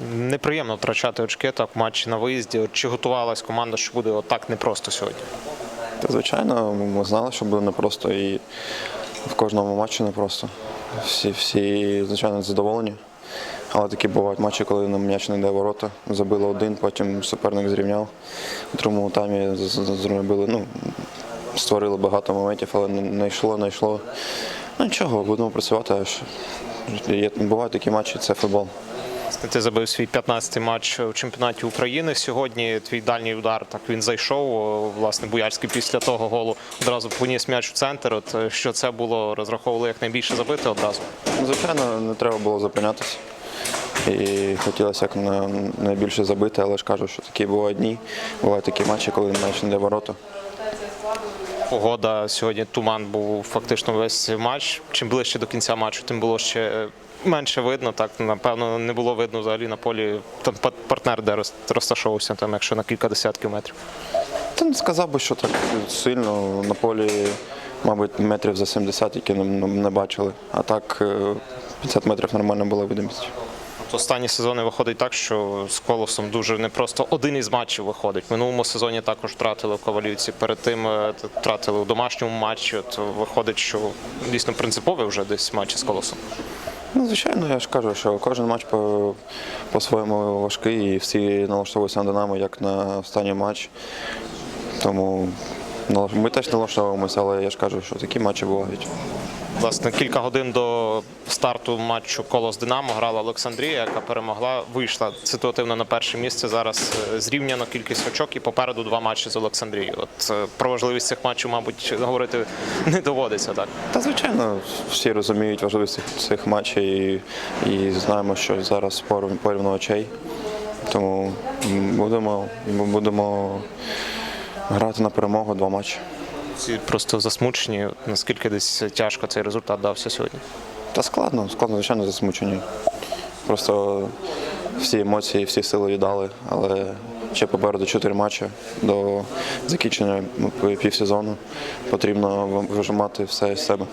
неприємно втрачати очки так в матчі на виїзді. Чи готувалась команда, що буде отак непросто сьогодні? Та звичайно, ми знали, що буде непросто і в кожному матчі непросто. Всі, всі звичайно, задоволені. Але такі бувають матчі, коли нам м'яч не йде ворота. Забили один, потім суперник зрівняв. У другому таймі зробили, ну, створили багато моментів, але не, йшло, не йшло. Ну нічого, будемо працювати. Бувають такі матчі, це футбол. Ти забив свій 15-й матч у чемпіонаті України. Сьогодні твій дальній удар так він зайшов. Власне, Буяльський після того голу одразу поніс м'яч в центр. От е, що це було, розраховували якнайбільше забити одразу. Ну, Звичайно, не треба було зупинятися. І хотілося як на- найбільше забити, але ж кажу, що такі бувають дні, бувають такі матчі, коли м'яч не йде ворота. Погода сьогодні туман був фактично весь матч. Чим ближче до кінця матчу, тим було ще е, менше видно. Так напевно не було видно взагалі на полі там партнер, де розташовувався, там, якщо на кілька десятків метрів. Та не сказав би, що так сильно на полі, мабуть, метрів за 70, які не, не бачили. А так е, 50 метрів нормальна була видимість. Останні сезони виходить так, що з колосом дуже непросто один із матчів виходить. В минулому сезоні також втратили в Ковалівці. Перед тим е, втратили у домашньому матчі. От виходить, що дійсно принциповий вже десь матчі з колосом. Ну, звичайно, я ж кажу, що кожен матч по- по-своєму важкий і всі налаштовуються на Динамо, як на останній матч. Тому ми теж налаштовуємося, але я ж кажу, що такі матчі бувають. Власне, кілька годин до старту матчу Колос Динамо грала Олександрія, яка перемогла, вийшла ситуативно на перше місце. Зараз е, зрівняно кількість очок і попереду два матчі з Олександрією. От е, про важливість цих матчів, мабуть, говорити не доводиться так. Та звичайно, всі розуміють важливість цих, матчів і, і знаємо, що зараз порів- порівну очей. Тому будемо, будемо грати на перемогу два матчі. Всі просто засмучені. Наскільки десь тяжко цей результат дався сьогодні. Та складно, складно, звичайно, засмучені. Просто всі емоції, всі сили віддали, але ще попереду чотири матчі до закінчення ну, півсезону. Потрібно вижимати все з себе.